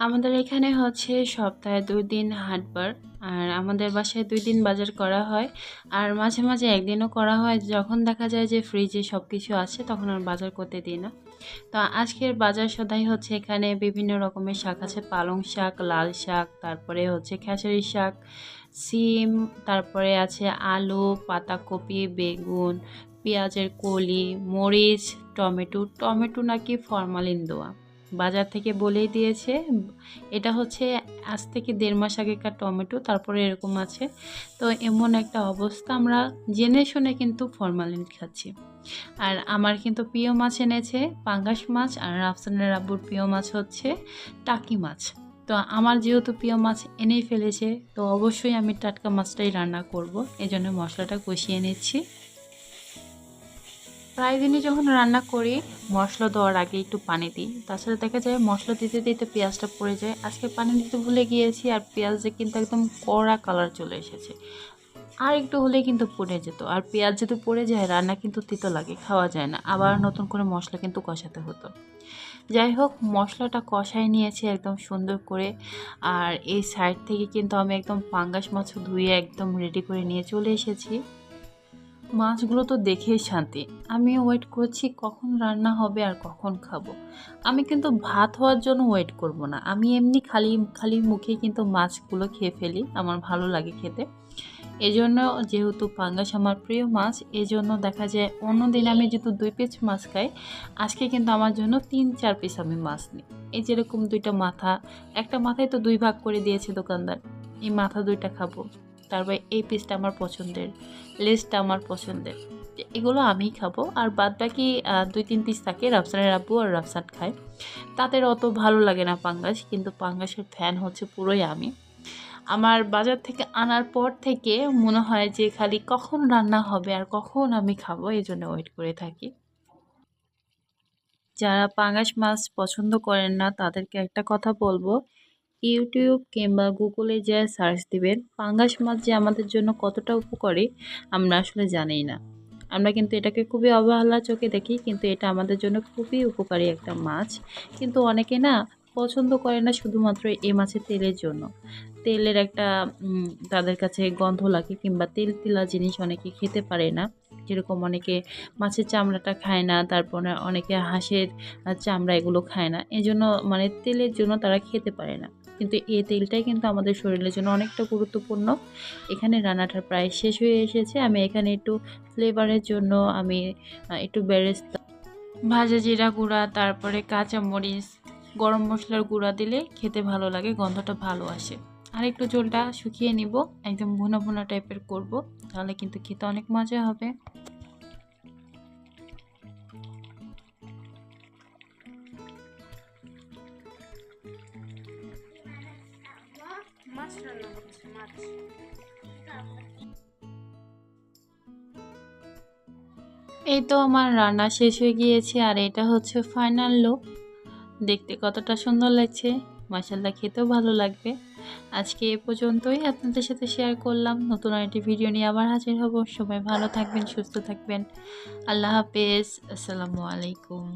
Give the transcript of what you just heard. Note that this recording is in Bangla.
আমাদের এখানে হচ্ছে সপ্তাহে দুই দিন হাটবার, আর আমাদের বাসায় দুই দিন বাজার করা হয়। আর মাঝে মাঝে একদিনও করা হয়, যখন দেখা যায় যে ফ্রিজে সব কিছু আছে, তখন আর বাজার করতে দিই না। তো আজকের বাজার সদাই হচ্ছে এখানে বিভিন্ন রকমের শাক আছে, পালং শাক, লাল শাক, তারপরে হচ্ছে খেসারি শাক, সিম, তারপরে আছে আলু, পাতাকপি, বেগুন, পেঁয়াজের কলি, মরিচ, টমেটো। টমেটো নাকি ফরমালিন দেওয়া। বাজার থেকে বলেই দিয়েছে। এটা হচ্ছে আজ থেকে দেড় মাস আগেকার টমেটো, তারপরে এরকম আছে। তো এমন একটা অবস্থা আমরা জেনে শুনে কিন্তু ফরমালিন খাচ্ছি। আর আমার কিন্তু প্রিয় মাছ এনেছে পাঙ্গাস মাছ আর রাফসানের আব্বুর প্রিয় মাছ হচ্ছে টাকি মাছ। তো আমার যেহেতু প্রিয় মাছ এনেই ফেলেছে, তো অবশ্যই আমি টাটকা মাছটাই রান্না করব। এই জন্য মশলাটা কষিয়ে নিচ্ছি। প্রায় দিনই যখন রান্না করি, মশলা দেওয়ার আগে একটু পানি দিই। তাছাড়া দেখা যায় মশলা দিতে দিতে পেঁয়াজটা পড়ে যায়। আজকে পানি দিতে ভুলে গিয়েছি আর পেঁয়াজে কিন্তু একদম কড়া কালার চলে এসেছে। আর একটু হলেই কিন্তু পড়ে যেত। আর পেঁয়াজ যদি পড়ে যায়, রান্না কিন্তু তিতো লাগে, খাওয়া যায় না। আবার নতুন করে মশলা কিন্তু কষাতে হতো। যাই হোক, মশলাটা কষাই নিয়েছি একদম সুন্দর করে। আর এই সাইড থেকে কিন্তু আমি একদম পাঙ্গাস মাছ ধুয়ে একদম রেডি করে নিয়ে চলে এসেছি। মাছগুলো তো দেখেই শান্তি। আমি ওয়েট করছি কখন রান্না হবে আর কখন খাব। আমি কিন্তু ভাত হওয়ার জন্য ওয়েট করব না। আমি এমনি খালি খালি মুখে কিন্তু মাছগুলো খেয়ে ফেলি, আমার ভালো লাগে খেতে। এজন্য যেহেতু পাঙ্গাস আমার প্রিয় মাছ, এজন্য দেখা যায় অন্য দিন আমি যেহেতু দুই পিস মাছ খাই, আজকে কিন্তু আমার জন্য তিন, চার পিস আমি মাছ নিই। এই যেরকম দুইটা মাথা, একটা মাথায় তো দুই ভাগ করে দিয়েছে দোকানদার, এই মাথা দুইটা খাব। তারপর এই পিসটা আমার পছন্দের লেসটা আমার পছন্দের। এগুলো আমিই খাব, আর বাদ বাকি দুই তিন পিস থাকে, রাফসানের আব্বু আর রাফসান খায়। তাদের অত ভালো লাগে না পাঙ্গাস, কিন্তু পাঙ্গাসের ফ্যান হচ্ছে পুরোই আমি। আমার বাজার থেকে আনার পর থেকে মনে হয় যে খালি কখন রান্না হবে আর কখন আমি খাব, এই জন্য ওয়েট করে থাকি। যারা পাঙ্গাস মাছ পছন্দ করেন না, তাদেরকে একটা কথা বলব ইউটিউব কিংবা গুগলে যা সার্চ দিবেন, পাঙ্গাস মাছ যে আমাদের জন্য কতটা উপকারী, আমরা আসলে জানি না। আমরা কিন্তু এটাকে খুবই অবহেলা চোখে দেখি, কিন্তু এটা আমাদের জন্য খুবই উপকারী একটা মাছ। কিন্তু অনেকে না পছন্দ করে না শুধুমাত্র এ মাছের তেলের জন্য। তেলের একটা তাদের কাছে গন্ধ লাগে কিংবা তেল তিলা জিনিস অনেকে খেতে পারে না। যেরকম অনেকে মাছের চামড়াটা খায় না, তারপরে অনেকে হাঁসের চামড়া এগুলো খায় না। এজন্য মানে তেলের জন্য তারা খেতে পারে না। কিন্তু এই তেলটাই কিন্তু আমাদের শরীরের জন্য অনেকটা গুরুত্বপূর্ণ। এখানে রান্নাটা প্রায় শেষ হয়ে এসেছে। আমি এখানে একটু ফ্লেভারের জন্য আমি একটু বেরেস্তা, ভাজা জিরা গুঁড়া, তারপরে কাঁচা মরিচ গরম মশলার গুঁড়া দিলে খেতে ভালো লাগে, গন্ধটা ভালো আসে। আর একটু জলটা শুকিয়ে নিব, একদম ভুনা ভুনা টাইপের করব, তাহলে কিন্তু খেতে অনেক মজা হবে। এই তো আমার রান্না শেষ হয়ে গিয়েছে, আর এটা হচ্ছে ফাইনাল লুক দেখতে কতটা সুন্দর লাগছে মাসাল্লা খেতেও ভালো লাগবে। আজকে এ পর্যন্তই আপনাদের সাথে শেয়ার করলাম। নতুন আরেকটি ভিডিও নিয়ে আবার হাজির হব। সবাই ভালো থাকবেন, সুস্থ থাকবেন। আল্লাহ হাফেজ, আসসালামু আলাইকুম।